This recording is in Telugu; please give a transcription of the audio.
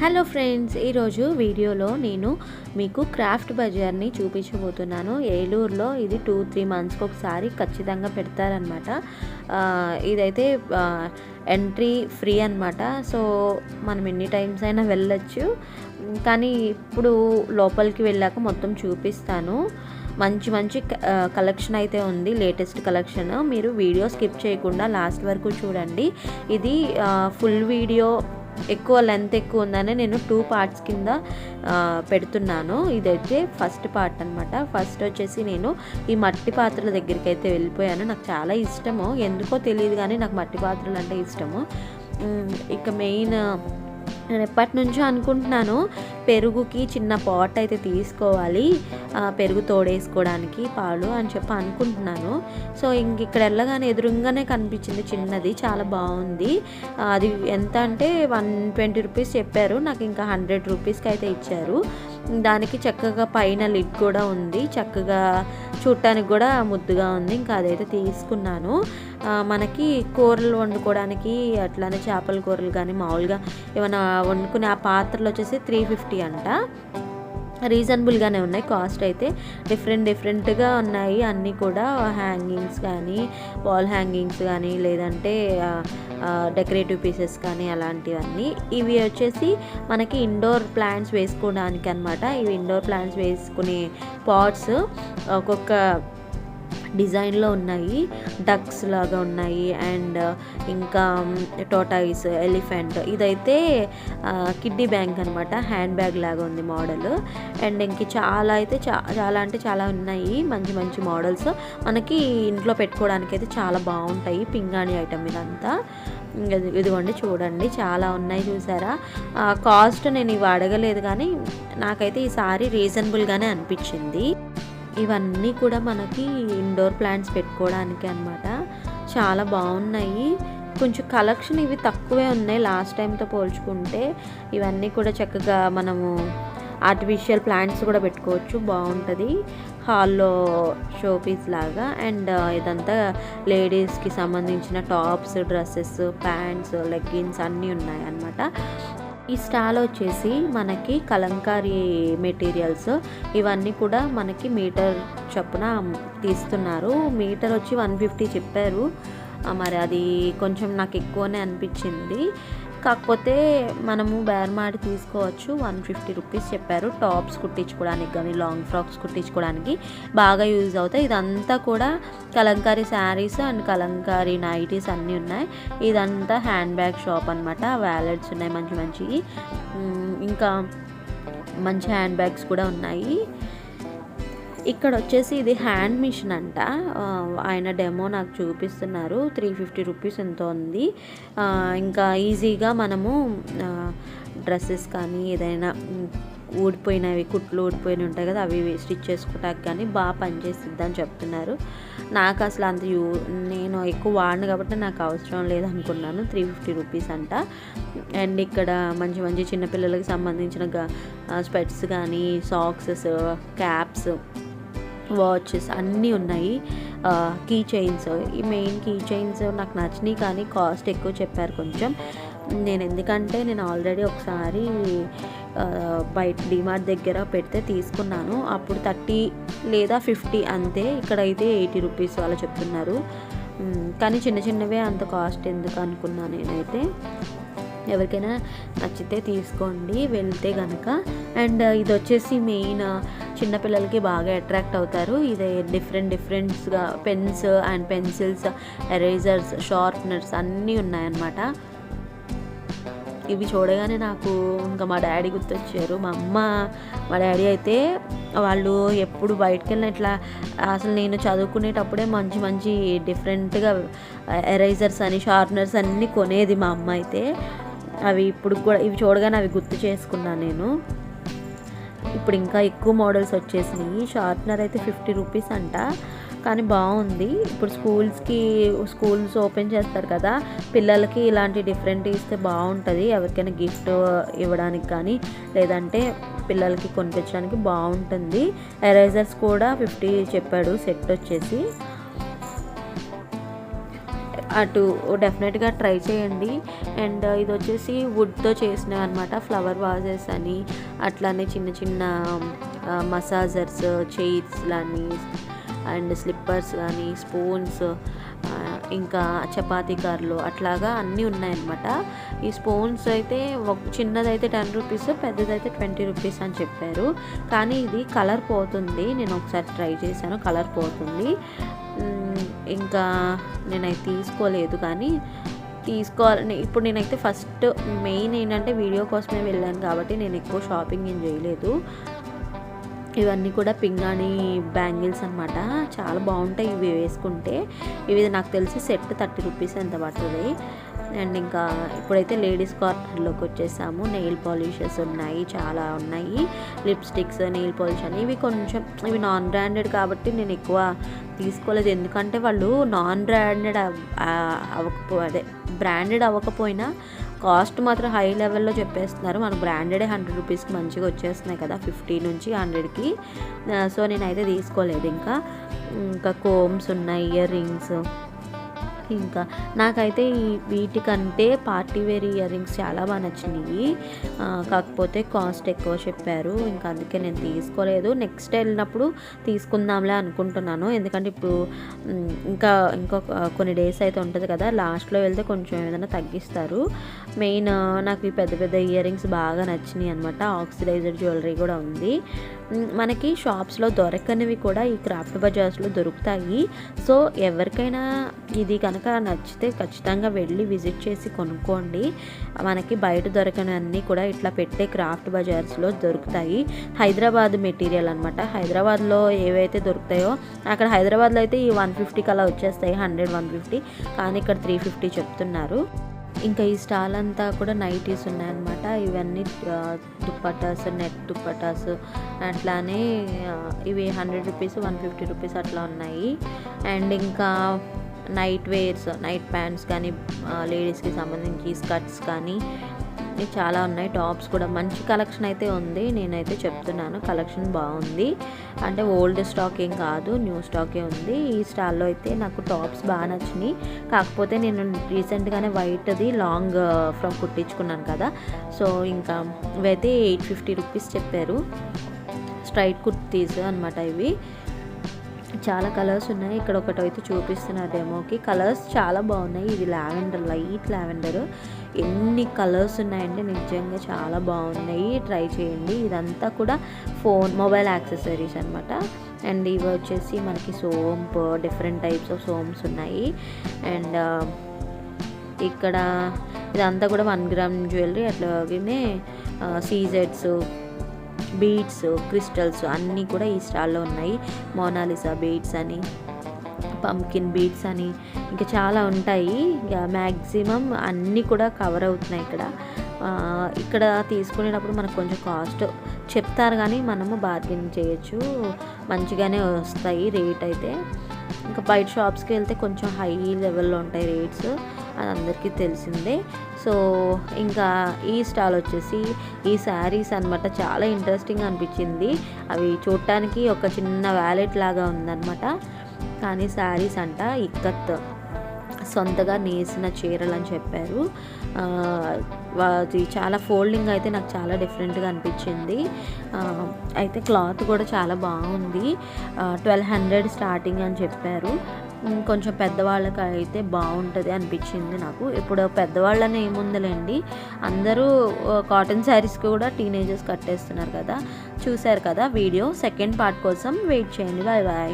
హలో ఫ్రెండ్స్ ఈరోజు వీడియోలో నేను మీకు క్రాఫ్ట్ బజార్ని చూపించబోతున్నాను. ఏలూరులో ఇది టూ త్రీ మంత్స్కి ఒకసారి ఖచ్చితంగా పెడతారనమాట ఇదైతే ఎంట్రీ ఫ్రీ అనమాట సో మనం ఎన్ని టైమ్స్ అయినా వెళ్ళచ్చు. కానీ ఇప్పుడు లోపలికి వెళ్ళాక మొత్తం చూపిస్తాను. మంచి మంచి కలెక్షన్ అయితే ఉంది లేటెస్ట్ కలెక్షన్ మీరు వీడియో స్కిప్ చేయకుండా లాస్ట్ వరకు చూడండి. ఇది ఫుల్ వీడియో ఎక్కువ లెంత్ ఎక్కువ ఉందని నేను టూ పార్ట్స్ కింద పెడుతున్నాను. ఇదైతే ఫస్ట్ పార్ట్ అనమాట ఫస్ట్ వచ్చేసి నేను ఈ మట్టి పాత్రల దగ్గరికి అయితే వెళ్ళిపోయాను. నాకు చాలా ఇష్టము. ఎందుకో తెలియదు కానీ నాకు మట్టి పాత్రలు అంటే ఇష్టము. ఇక మెయిన్ నేను ఎప్పటి నుంచో అనుకుంటున్నాను పెరుగుకి చిన్న పాట్ అయితే తీసుకోవాలి పెరుగు తోడేసుకోవడానికి పాలు అని చెప్పి అనుకుంటున్నాను. సో ఇంక ఇక్కడ వెళ్ళగానే ఎదురుగానే కనిపించింది చిన్నది చాలా బాగుంది. అది ఎంత అంటే వన్ ట్వంటీ రూపీస్ చెప్పారు నాకు ఇంకా హండ్రెడ్ రూపీస్కి అయితే ఇచ్చారు. దానికి చక్కగా పైన లిడ్ కూడా ఉంది. చక్కగా చూడటానికి కూడా ముద్దుగా ఉంది. ఇంకా అదైతే తీసుకున్నాను. మనకి కూరలు వండుకోవడానికి అట్లానే చేపల కూరలు కానీ మామూలుగా ఏమైనా వండుకునే ఆ పాత్రలు వచ్చేసి త్రీ ఫిఫ్టీ అంట. రీజనబుల్గానే ఉన్నాయి. కాస్ట్ అయితే డిఫరెంట్ డిఫరెంట్గా ఉన్నాయి. అన్నీ కూడా హ్యాంగింగ్స్ కానీ వాల్ హ్యాంగింగ్స్ కానీ లేదంటే డెకరేటివ్ పీసెస్ కానీ అలాంటివన్నీ. ఇవి వచ్చేసి మనకి ఇండోర్ ప్లాంట్స్ వేసుకోవడానికి అనమాట ఇవి ఇండోర్ ప్లాంట్స్ వేసుకునే పాట్స్ ఒక్కొక్క డిజైన్లో ఉన్నాయి. డక్స్ లాగా ఉన్నాయి. అండ్ uh, ఇంకా um, టోటాయిస్ ఎలిఫెంట్ ఇదైతే కిడ్డీ బ్యాంక్ అనమాట హ్యాండ్ బ్యాగ్ లాగా ఉంది మోడల్ అండ్ ఇంక చాలా అయితే చా చాలా అంటే చాలా ఉన్నాయి. మంచి మంచి మోడల్స్ మనకి ఇంట్లో పెట్టుకోవడానికి అయితే చాలా బాగుంటాయి. పింగాణి ఐటమ్ ఇదంతా. ఇదిగోండి చూడండి. చాలా ఉన్నాయి చూసారా? కాస్ట్ నేను ఇవి అడగలేదు కానీ నాకైతే ఈ సారీ రీజనబుల్గానే అనిపించింది. ఇవన్నీ కూడా మనకి ఇండోర్ ప్లాంట్స్ పెట్టుకోవడానికి అనమాట చాలా బాగున్నాయి. కొంచెం కలెక్షన్ ఇవి తక్కువే ఉన్నాయి. లాస్ట్ టైంతో పోల్చుకుంటే ఇవన్నీ కూడా చక్కగా మనము ఆర్టిఫిషియల్ ప్లాంట్స్ కూడా పెట్టుకోవచ్చు. బాగుంటుంది. హాల్లో షోపీస్ లాగా. అండ్ uh, ఇదంతా లేడీస్కి సంబంధించిన టాప్స్ డ్రెస్సెస్ ప్యాంట్స్ లెగ్గిన్స్ అన్నీ ఉన్నాయి అన్నమాట. ఈ స్టాల్ వచ్చేసి మనకి కలంకారీ మెటీరియల్స్. ఇవన్నీ కూడా మనకి మీటర్ చొప్పున తీస్తున్నారు. మీటర్ వచ్చి వన్ ఫిఫ్టీ చెప్పారు. మరి అది కొంచెం నాకు ఎక్కువనే అనిపించింది. కాకపోతే మనము బేర్మాడి తీసుకోవచ్చు. వన్ ఫిఫ్టీ రూపీస్ చెప్పారు. టాప్స్ కుట్టించుకోవడానికి కానీ లాంగ్ ఫ్రాక్స్ కుట్టించుకోవడానికి బాగా యూజ్ అవుతాయి. ఇదంతా కూడా కలంకారీ శారీస్ అండ్ కలంకారీ నైటీస్ అన్నీ ఉన్నాయి. ఇదంతా హ్యాండ్ బ్యాగ్ షాప్ అనమాట వ్యాలెట్స్ ఉన్నాయి మంచి మంచివి. ఇంకా మంచి హ్యాండ్ బ్యాగ్స్ కూడా ఉన్నాయి. ఇక్కడ వచ్చేసి ఇది హ్యాండ్ మిషన్ అంట. ఆయన డెమో నాకు చూపిస్తున్నారు. త్రీ ఫిఫ్టీ రూపీస్ ఎంతో ఉంది. ఇంకా ఈజీగా మనము డ్రెస్సెస్ కానీ ఏదైనా ఊడిపోయినవి కుట్లు ఊడిపోయినవి ఉంటాయి కదా అవి స్టిచ్ చేసుకోవటానికి కానీ బాగా పనిచేస్తుంది అని చెప్తున్నారు. నాకు అసలు అంత యూ నేను ఎక్కువ వాడిన కాబట్టి నాకు అవసరం లేదనుకున్నాను. త్రీ ఫిఫ్టీ రూపీస్ అంట. అండ్ ఇక్కడ మంచి మంచి చిన్నపిల్లలకి సంబంధించిన స్పెట్స్ కానీ సాక్సెస్ క్యాప్స్ వాచెస్ అన్నీ ఉన్నాయి. కీ చైన్స్ ఈ మెయిన్ కీ చైన్స్ నాకు నచ్చినాయి కానీ కాస్ట్ ఎక్కువ చెప్పారు కొంచెం. నేను ఎందుకంటే నేను ఆల్రెడీ ఒకసారి బయట డిమార్ట్ దగ్గర పెడితే తీసుకున్నాను. అప్పుడు థర్టీ లేదా ఫిఫ్టీ అంతే. ఇక్కడైతే ఎయిటీ రూపీస్ వాళ్ళు చెప్తున్నారు. కానీ చిన్న చిన్నవే అంత కాస్ట్ ఎందుకు అనుకున్నాను నేనైతే. ఎవరికైనా నచ్చితే తీసుకోండి వెళ్తే కనుక అండ్ ఇది వచ్చేసి మెయిన్ చిన్నపిల్లలకి బాగా అట్రాక్ట్ అవుతారు. ఇది different డిఫరెంట్స్గా pens and pencils erasers sharpeners అన్నీ ఉన్నాయన్నమాట. ఇవి చూడగానే నాకు ఇంకా మా డాడీ గుర్తొచ్చారు. మా అమ్మ మా డాడీ అయితే వాళ్ళు ఎప్పుడు బయటకు వెళ్ళిన ఇట్లా అసలు నేను చదువుకునేటప్పుడే మంచి మంచి డిఫరెంట్గా ఎరైజర్స్ అని షార్ప్నర్స్ అన్నీ కొనేది మా అమ్మ అయితే. అవి ఇప్పుడు కూడా ఇవి చూడగానే అవి గుర్తు చేసుకున్నాను నేను. ఇప్పుడు ఇంకా ఎక్కువ మోడల్స్ వచ్చేసినాయి. షార్ప్నర్ అయితే ఫిఫ్టీ రూపీస్ అంట. కానీ బాగుంది. ఇప్పుడు స్కూల్స్కి స్కూల్స్ ఓపెన్ చేస్తారు కదా పిల్లలకి ఇలాంటి డిఫరెంట్ ఇస్తే బాగుంటుంది. ఎవరికైనా గిఫ్ట్ ఇవ్వడానికి కానీ లేదంటే పిల్లలకి కొనిపించడానికి బాగుంటుంది. ఎరేజర్స్ కూడా ఫిఫ్టీ చెప్పాడు సెట్ వచ్చేసి. అటు డెఫినెట్గా ట్రై చేయండి. అండ్ ఇది వచ్చేసి వుడ్తో చేసినవి అనమాట ఫ్లవర్ వాజెస్ అని. అట్లానే చిన్న చిన్న మసాజర్స్ చైర్స్ కానీ అండ్ స్లిప్పర్స్ కానీ స్పూన్స్ ఇంకా చపాతీ కార్లు అట్లాగా అన్నీ ఉన్నాయన్నమాట. ఈ స్పూన్స్ అయితే ఒక చిన్నదైతే టెన్ రూపీస్ పెద్దదైతే ట్వంటీ రూపీస్ అని చెప్పారు. కానీ ఇది కలర్ పోతుంది. నేను ఒకసారి ట్రై చేశాను కలర్ పోతుంది. ఇంకా నేనైతే తీసుకోలేదు కానీ తీసుకోవాలని ఇప్పుడు నేనైతే ఫస్ట్ మెయిన్ ఏంటంటే వీడియో కోసమే వెళ్ళాను కాబట్టి నేను ఎక్కువ షాపింగ్ ఏం చేయలేదు. ఇవన్నీ కూడా పింగాణి బ్యాంగిల్స్ అనమాట చాలా బాగుంటాయి ఇవి వేసుకుంటే. ఇవి నాకు తెలిసి సెట్ థర్టీ రూపీస్ ఎంత పడుతుంది? అండ్ ఇంకా ఇప్పుడైతే లేడీస్ కార్నర్లోకి వచ్చేసాము. నెయిల్ పాలిషెస్ ఉన్నాయి చాలా ఉన్నాయి. లిప్స్టిక్స్ నెయిల్ పాలిష్ అని ఇవి కొంచెం ఇవి నాన్ బ్రాండెడ్ కాబట్టి నేను ఎక్కువ తీసుకోలేదు. ఎందుకంటే వాళ్ళు నాన్ బ్రాండెడ్ అవ్వకపో అదే బ్రాండెడ్ అవ్వకపోయినా కాస్ట్ మాత్రం హై లెవెల్లో చెప్పేస్తున్నారు. మనకు బ్రాండెడే హండ్రెడ్ రూపీస్కి మంచిగా వచ్చేస్తున్నాయి కదా ఫిఫ్టీ నుంచి హండ్రెడ్కి సో నేనైతే తీసుకోలేదు ఇంకా. ఇంకా కోమ్స్ ఉన్నాయి ఇయర్ రింగ్స్ ఇంకా నాకైతే ఈ వీటికంటే పార్టీ వేర్ ఇయర్ రింగ్స్ చాలా బాగా నచ్చినాయి. కాకపోతే కాస్ట్ ఎక్కువ చెప్పారు. ఇంకా అందుకే నేను తీసుకోలేదు. నెక్స్ట్ వెళ్ళినప్పుడు తీసుకుందాంలే అనుకుంటున్నాను. ఎందుకంటే ఇప్పుడు ఇంకా ఇంకా ఇంకొక కొన్ని డేస్ అయితే ఉంటుంది కదా లాస్ట్లో వెళ్తే కొంచెం ఏదైనా తగ్గిస్తారు. మెయిన్ నాకు ఈ పెద్ద పెద్ద ఇయర్ రింగ్స్ బాగా నచ్చినాయి అనమాట ఆక్సిడైజర్ జ్యువెలరీ కూడా ఉంది. మనకి షాప్స్లో దొరకనివి కూడా ఈ క్రాఫ్ట్ బజార్స్లో దొరుకుతాయి. సో ఎవరికైనా ఇది కనుక నచ్చితే ఖచ్చితంగా వెళ్ళి విజిట్ చేసి కొనుక్కోండి. మనకి బయట దొరకని అన్నీ కూడా ఇట్లా పెట్టే క్రాఫ్ట్ బజార్స్లో దొరుకుతాయి. హైదరాబాద్ మెటీరియల్ అనమాట హైదరాబాద్లో ఏవైతే దొరుకుతాయో అక్కడ హైదరాబాద్లో అయితే ఈ వన్ ఫిఫ్టీకి అలా వచ్చేస్తాయి హండ్రెడ్ వన్ ఫిఫ్టీ. కానీ ఇక్కడ త్రీ ఫిఫ్టీ చెప్తున్నారు. ఇంకా ఈ స్టాల్ అంతా కూడా నైటీస్ ఉన్నాయన్నమాట. ఇవన్నీ దుప్పటాస్ నెట్ దుప్పటాస్ అట్లానే ఇవి hundred rupees one fifty rupees అట్లా ఉన్నాయి. అండ్ ఇంకా నైట్ వేర్స్ నైట్ ప్యాంట్స్ కానీ లేడీస్కి సంబంధించి స్కర్ట్స్ కానీ ఇవి చాలా ఉన్నాయి. టాప్స్ కూడా మంచి కలెక్షన్ అయితే ఉంది. నేనైతే చెప్తున్నాను కలెక్షన్ బాగుంది. అంటే ఓల్డ్ స్టాక్ ఏం కాదు న్యూ స్టాకే ఉంది. ఈ స్టాల్లో అయితే నాకు టాప్స్ బాగా నచ్చినాయి. కాకపోతే నేను రీసెంట్గానే వైట్ది లాంగ్ ఫ్రాక్ కుట్టించుకున్నాను కదా. సో ఇంకా ఇవైతే ఎయిట్ ఫిఫ్టీ రూపీస్ చెప్పారు. స్ట్రైట్ కుర్తీస్ అనమాట ఇవి. చాలా కలర్స్ ఉన్నాయి. ఇక్కడ ఒకటి అయితే చూపిస్తున్నారు డెమోకి కలర్స్ చాలా బాగున్నాయి. ఇది లావెండర్ లైట్ లావెండర్. ఎన్ని కలర్స్ ఉన్నాయంటే నిజంగా చాలా బాగున్నాయి. ట్రై చేయండి. ఇదంతా కూడా ఫోన్ మొబైల్ యాక్సెసరీస్ అనమాట అండ్ ఇవి వచ్చేసి మనకి సోంప్ డిఫరెంట్ టైప్స్ ఆఫ్ సోమ్స్ ఉన్నాయి. అండ్ uh, ఇక్కడ ఇదంతా కూడా వన్ గ్రామ్ జ్యువెలరీ అట్లాగే సీజెడ్స్ బీడ్స్ క్రిస్టల్స్ అన్నీ కూడా ఈ స్టాల్లో ఉన్నాయి. మోనాలిసా బీడ్స్ అని పంకిన్ బీడ్స్ అని ఇంకా చాలా ఉంటాయి. ఇక మ్యాక్సిమం అన్నీ కూడా కవర్ అవుతున్నాయి ఇక్కడ. ఇక్కడ తీసుకునేటప్పుడు మనకు కొంచెం కాస్ట్ చెప్తారు కానీ మనము బార్గెన్ చేయొచ్చు. మంచిగానే వస్తాయి రేట్ అయితే. ఇంకా బయట షాప్స్కి వెళ్తే కొంచెం హై లెవెల్లో ఉంటాయి రేట్స్ అది అందరికీ తెలిసిందే. సో ఇంకా ఈ స్టాల్ వచ్చేసి ఈ శారీస్ అన్నమాట చాలా ఇంట్రెస్టింగ్ అనిపించింది. అవి చూడటానికి ఒక చిన్న వ్యాలెట్ లాగా ఉందన్నమాట. కానీ శారీస్ అంట ఇక్కత్. సొంతగా నేసిన చీరలు అని చెప్పారు అది చాలా ఫోల్డింగ్ అయితే నాకు చాలా డిఫరెంట్గా అనిపించింది. అయితే క్లాత్ కూడా చాలా బాగుంది. ట్వెల్వ్ హండ్రెడ్ స్టార్టింగ్ అని చెప్పారు. కొంచెం పెద్దవాళ్ళకి అయితే బాగుంటుంది అనిపించింది నాకు. ఇప్పుడు పెద్దవాళ్ళని ఏముందిలేండి. అందరూ కాటన్ శారీస్ కూడా టీనేజర్స్ కట్టేస్తున్నారు కదా. చూశారు కదా వీడియో. సెకండ్ పార్ట్ కోసం వెయిట్ చేయండి. Bye bye